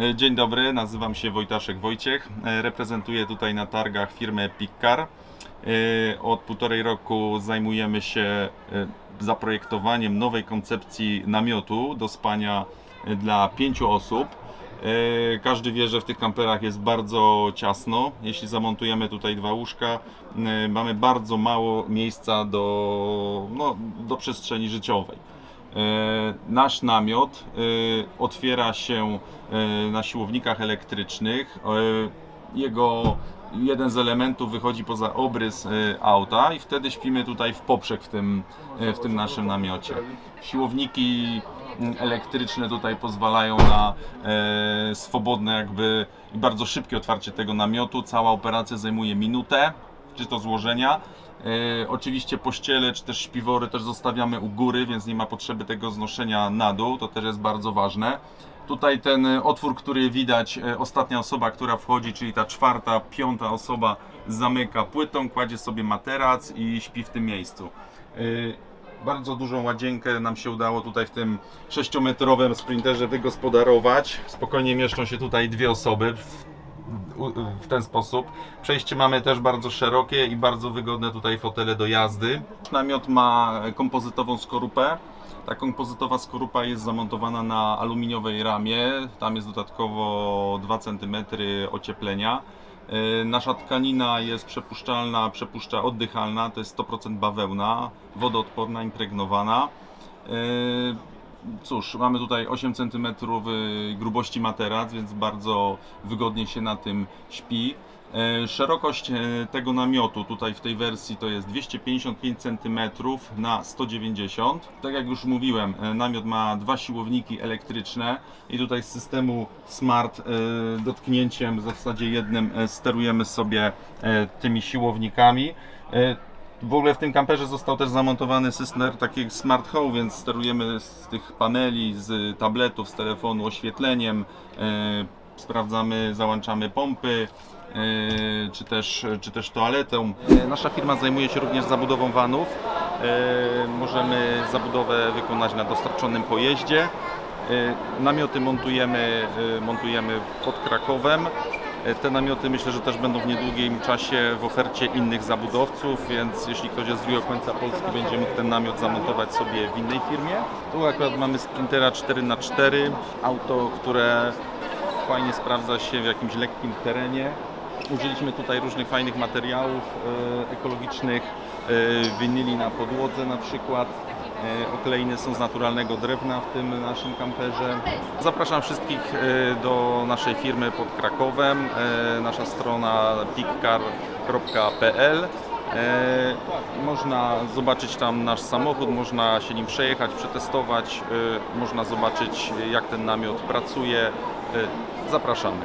E, Dzień dobry, nazywam się Wojtaszek Wojciech. E, Reprezentuję tutaj na targach firmę Pickcar. E, Od półtorej roku zajmujemy się zaprojektowaniem nowej koncepcji namiotu do spania dla pięciu osób. Każdy wie, że w tych kamperach jest bardzo ciasno. Jeśli zamontujemy tutaj dwa łóżka, mamy bardzo mało miejsca do, no, do przestrzeni życiowej. E, Nasz namiot e, otwiera się e, na siłownikach elektrycznych. Jego jeden z elementów wychodzi poza obrys auta i wtedy śpimy tutaj w poprzek w tym, w tym naszym namiocie. Siłowniki mm, elektryczne tutaj pozwalają na swobodne jakby bardzo szybkie otwarcie tego namiotu. Cała operacja zajmuje minutę, czy to złożenia. E, oczywiście pościele czy też śpiwory też zostawiamy u góry, więc nie ma potrzeby tego znoszenia na dół, to też jest bardzo ważne. Tutaj ten e, otwór, który widać, e, ostatnia osoba, która wchodzi, czyli ta czwarta, piąta osoba zamyka płytą, kładzie sobie materac i śpi w tym miejscu. E, Bardzo dużą łazienkę nam się udało tutaj w tym 6-metrowym sprinterze wygospodarować. Spokojnie mieszczą się tutaj dwie osoby w, ten sposób. Przejście mamy też bardzo szerokie i bardzo wygodne tutaj fotele do jazdy. Namiot ma kompozytową skorupę. Ta kompozytowa skorupa jest zamontowana na aluminiowej ramie. Tam jest dodatkowo 2 cm ocieplenia. Yy, Nasza tkanina jest przepuszczalna, przepuszcza oddychalna, to jest 100% bawełna, wodoodporna, impregnowana. Cóż, mamy tutaj 8 cm grubości materac, więc bardzo wygodnie się na tym śpi. E, Szerokość e, tego namiotu tutaj w tej wersji to jest 255 cm na 190. Tak jak już mówiłem, e, namiot ma dwa siłowniki elektryczne i tutaj z systemu Smart dotknięciem w zasadzie jednym sterujemy sobie tymi siłownikami. W ogóle w tym kamperze został też zamontowany system taki smart home, więc sterujemy z tych paneli, z tabletów, z telefonu oświetleniem, e, sprawdzamy, załączamy pompy, e, czy też, czy też toaletę. E, Nasza firma zajmuje się również zabudową vanów. Możemy zabudowę wykonać na dostarczonym pojeździe. Namioty montujemy, montujemy pod Krakowem. E, Te namioty myślę, że też będą w niedługim czasie w ofercie innych zabudowców, więc jeśli ktoś jest z drugiego końca Polski, będzie mógł ten namiot zamontować sobie w innej firmie. Tu akurat mamy Sprintera 4x4, auto, które fajnie sprawdza się w jakimś lekkim terenie. Użyliśmy tutaj różnych fajnych materiałów e, ekologicznych, e, winyli na podłodze na przykład. E, Okleiny są z naturalnego drewna w tym naszym kamperze. Zapraszam wszystkich e, do naszej firmy pod Krakowem. E, Nasza strona pickcar.pl E, Można zobaczyć tam nasz samochód, można się nim przejechać, przetestować, można zobaczyć jak ten namiot pracuje. Zapraszamy.